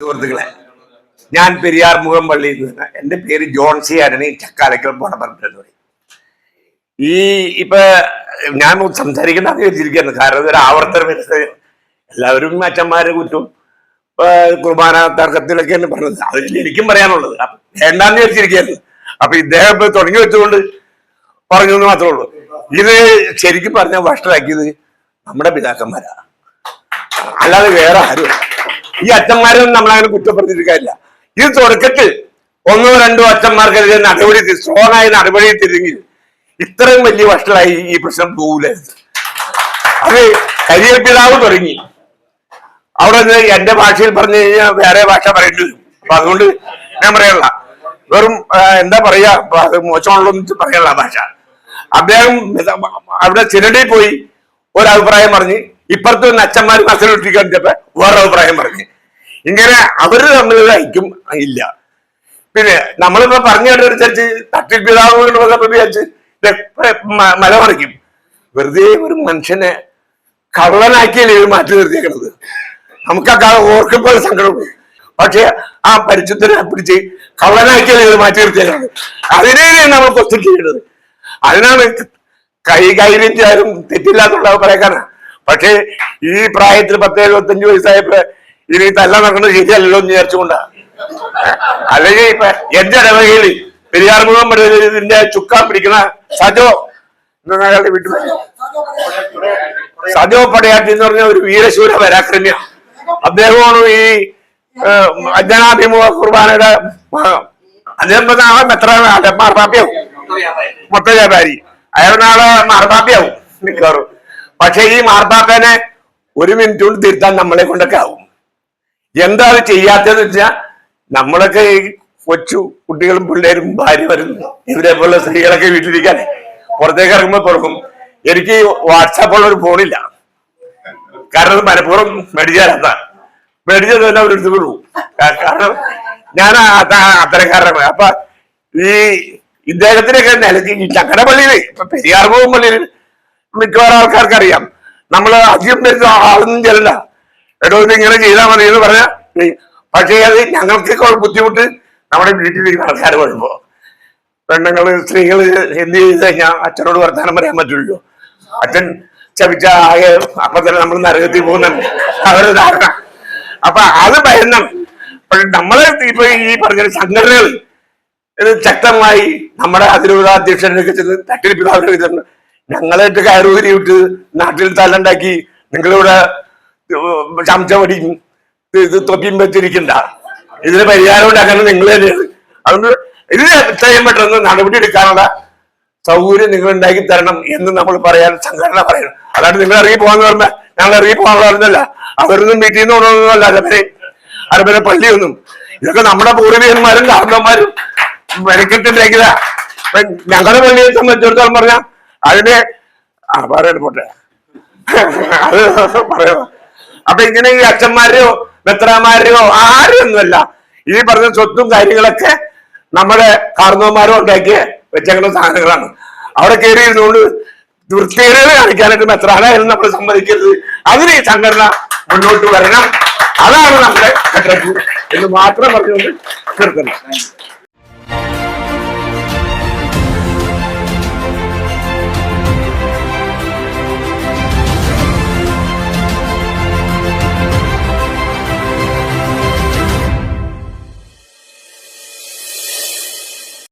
സുഹൃത്തുക്കളെ ഞാൻ പെരിയാർ മുഖം പള്ളിയിൽ നിന്ന് എന്റെ പേര് ജോൺസി ആരണി ചക്കാലക്കൽ പറയും. ഈ ഇപ്പൊ ഞാൻ സംസാരിക്കണ്ടെന്ന് വിചാരിച്ചിരിക്കുന്നു കാരണം ഇതൊരു ആവർത്തനം എല്ലാവരും അച്ഛന്മാരെ കുറ്റവും കുർബാന തർക്കത്തിലൊക്കെ തർക്കത്തിലൊക്കെയാണ് പറഞ്ഞത്. അതിൽ എനിക്കും പറയാനുള്ളത്. വേണ്ടാന്ന് വിചാരിച്ചിരിക്കുന്നു അപ്പൊ ഇദ്ദേഹം തുടങ്ങി വെച്ചുകൊണ്ട് പറഞ്ഞു എന്ന് മാത്രമേ ഉള്ളൂ. ഇത് ശരിക്കും പറഞ്ഞ വഷളാക്കിയത് നമ്മുടെ പിതാക്കന്മാരാ. അല്ലാതെ വേറെ ആരും ഈ അച്ഛന്മാരൊന്നും നമ്മളങ്ങനെ കുറ്റപ്പെടുത്തിയിട്ട് ഇത് തുടക്കത്തിൽ ഒന്നോ രണ്ടോ അച്ഛന്മാർക്കെതിരെ നടപടി സ്ട്രോങ് നടപടി എടുത്തിരുന്നെങ്കിൽ ഇത്രയും വലിയ വഷളായി ഈ പ്രശ്നം പോകൂലായിരുന്നു. അത് കരിയർ പിതാവ് തുടങ്ങി. അവിടെ നിന്ന് എന്റെ ഭാഷയിൽ പറഞ്ഞു കഴിഞ്ഞാൽ വേറെ ഭാഷ പറയേണ്ടി വരും. അപ്പൊ അതുകൊണ്ട് ഞാൻ പറയല്ല വെറും എന്താ പറയാ മോശമാണല്ലോ എന്ന് പറയല്ല ഭാഷ. അദ്ദേഹം അവിടെ ചിരടിയിൽ പോയി ഒരു അഭിപ്രായം പറഞ്ഞ് ഇപ്പുറത്ത് നിന്ന് അച്ഛന്മാർ മത്സരം വേറെ അഭിപ്രായം പറഞ്ഞു. ഇങ്ങനെ അവർ തമ്മിലുള്ള ഐക്യം ഇല്ല. പിന്നെ നമ്മളിപ്പോ പറഞ്ഞു കേട്ടനുസരിച്ച് തട്ടിൽ പിതാവ് വിചാരിച്ച് ഇത് മല മറിക്കും. വെറുതെ ഒരു മനുഷ്യനെ കള്ളനാക്കിയല്ലേ മാറ്റി നിർത്തിയേക്കണത്? നമുക്കൊക്കെ ഓർക്കുമ്പോൾ സങ്കടമുണ്ട് പക്ഷെ ആ പരിശുദ്ധനെ പിടിച്ച് കള്ളനാക്കിയല്ലേ മാറ്റി നിർത്തിയേക്കണത്? അതിനെ നമ്മൾ ക്വസ്റ്റ്യൻ ചെയ്യേണ്ടത് അതിനാണ് കൈകാര്യം ചെയ്യാനും തെറ്റില്ലാത്തുള്ള പറയക്കാനാ പക്ഷേ ഈ പ്രായത്തിൽ പത്ത് എഴുപത്തഞ്ച് വയസ്സായപ്പോ ഇനി തല്ല നടക്കുന്നത് ശരിയല്ലല്ലോ എന്ന് വിചാരിച്ചുകൊണ്ടാ. അല്ലെങ്കിൽ ഇപ്പൊ എന്റെ ഇടവകയിൽ പെരിയാർ മുഖം ഇതിന്റെ ചുക്കാൻ പിടിക്കുന്ന സജോ അയാളുടെ വീട്ടിൽ സജോ പടയാട്ടി എന്ന് പറഞ്ഞ ഒരു വീരശൂര പരാക്രമ്യാണ് അദ്ദേഹമാണ് ഈ അജ്ഞാനാഭിമുഖ കുർബാനയുടെ അദ്ദേഹം പറഞ്ഞ ആളെ എത്ര മാർപ്പാപ്പിയാവും. മൊത്ത വ്യാപാരി. അയാൾ നാളെ മാർപ്പാപ്പിയാവും മിക്കവാറും. പക്ഷെ ഈ മാർപ്പാപ്പനെ ഒരു മിനിറ്റ് കൊണ്ട് തിരുത്താൻ നമ്മളെ കൊണ്ടൊക്കെ ആവും. എന്താ അത് ചെയ്യാത്തതെന്ന് വെച്ചാൽ നമ്മളൊക്കെ ഈ കൊച്ചു കുട്ടികളും പിള്ളേരും ഭാര്യ വരുന്നു. ഇവരെ പോലെ സ്ത്രീകളൊക്കെ വീട്ടിലിരിക്കാൻ പുറത്തേക്ക് ഇറങ്ങുമ്പോൾ പുറക്കും. എനിക്ക് വാട്സാപ്പുള്ള ഒരു ഫോണില്ല കാരണം മലപ്പുറം മനഃപൂർവം മേടിച്ചാലല്ല മേടിച്ചത് തന്നെ അവരെടുത്ത് വിടൂ. കാരണം ഞാൻ അത- അത്തരക്കാരനാണ് അപ്പൊ ഈ ഇദ്ദേഹത്തിനൊക്കെ നിലയ്ക്ക് ഈ പള്ളിയിൽ ഇപ്പൊ പെരിയാർ പോകും പള്ളിയിൽ മിക്കവാറും ആൾക്കാർക്ക് അറിയാം നമ്മൾ അധികം വരുന്ന ആളൊന്നും ചെല്ലല്ല എടോ ഇത് ഇങ്ങനെ ചെയ്താൽ മതി എന്ന് പറഞ്ഞ പക്ഷേ അത് ഞങ്ങൾക്കൊക്കെ ഒരു ബുദ്ധിമുട്ട് നമ്മുടെ വീട്ടിലിരിക്കുന്ന ആൾക്കാർ വരുമ്പോ. പെണ്ണുങ്ങൾ സ്ത്രീകൾ എന്ത് ചെയ്ത് കഴിഞ്ഞാൽ അച്ഛനോട് വർത്താനം പറയാൻ പറ്റുള്ളൂ. അച്ഛൻ ചവിച്ച ആകെ അപ്പൊ തന്നെ നമ്മൾ നരകത്തിൽ പോകുന്നുണ്ട്. അവരുടെ ധാരണ. അപ്പൊ അത് ഭയന്നം. പക്ഷെ നമ്മൾ ഇപ്പൊ ഈ പറഞ്ഞ സംഘടനകൾ ശക്തമായി നമ്മുടെ അതിരൂപതാധ്യക്ഷനൊക്കെ ചെന്ന് തട്ടിൽ പിതാവിനെ വിതരണം ഞങ്ങളായിട്ട് കയറൂരി വിട്ട് നാട്ടിൽ തല്ലുണ്ടാക്കി നിങ്ങളിവിടെ ചമച്ചവടിയും ഇത് തൊപ്പിയും വെച്ചിരിക്കണ്ട. ഇതിന് പരിഹാരം ഉണ്ടാക്കുന്നത് നിങ്ങൾ തന്നെയാണ്. അതുകൊണ്ട് ഇത് എത്രയും പെട്ടെന്ന് നടപടി എടുക്കാനുള്ള സൗകര്യം നിങ്ങൾ ഉണ്ടാക്കി തരണം എന്ന് നമ്മൾ പറയാൻ സംഘടന പറയണം അല്ലാണ്ട് നിങ്ങൾ ഇറങ്ങി പോകാന്ന് പറഞ്ഞാൽ ഞങ്ങൾ ഇറങ്ങി പോകാനുള്ള പറഞ്ഞല്ല അവരൊന്നും വീട്ടിൽ നിന്ന് കൊണ്ടുവന്നതല്ല അരബരെ പള്ളിയൊന്നും. ഇതൊക്കെ നമ്മുടെ പൂർവികന്മാരും കാരണന്മാരും മെനക്കെട്ടുണ്ടാക്കിയതാ ഞങ്ങളുടെ പള്ളിയെ സംബന്ധിച്ചിടത്തോളം പറഞ്ഞാൽ അതിനെ ആ പറയാൻ പോട്ടെ. അത് പറയാം. അപ്പൊ ഇങ്ങനെ ഈ അച്ഛന്മാരെയോ മെത്രാമാരെയോ ആരെയൊന്നുമല്ല. ഈ പറഞ്ഞ സ്വത്തും കാര്യങ്ങളൊക്കെ നമ്മുടെ കാർന്നവന്മാരോ ഉണ്ടാക്കിയ വെച്ചേക്കുന്ന സാധനങ്ങളാണ്. അവിടെ കയറി ഇരുന്നുകൊണ്ട് വൃത്തികേടുകൾ കാണിക്കാനായിട്ട് മെത്രാനായാലും നമ്മൾ സമ്മതിക്കരുത്. അതിന് ഈ സംഘടന മുന്നോട്ട് വരണം. അതാണ് നമ്മുടെ എന്ന് മാത്രം പറഞ്ഞുകൊണ്ട് നിർത്തണം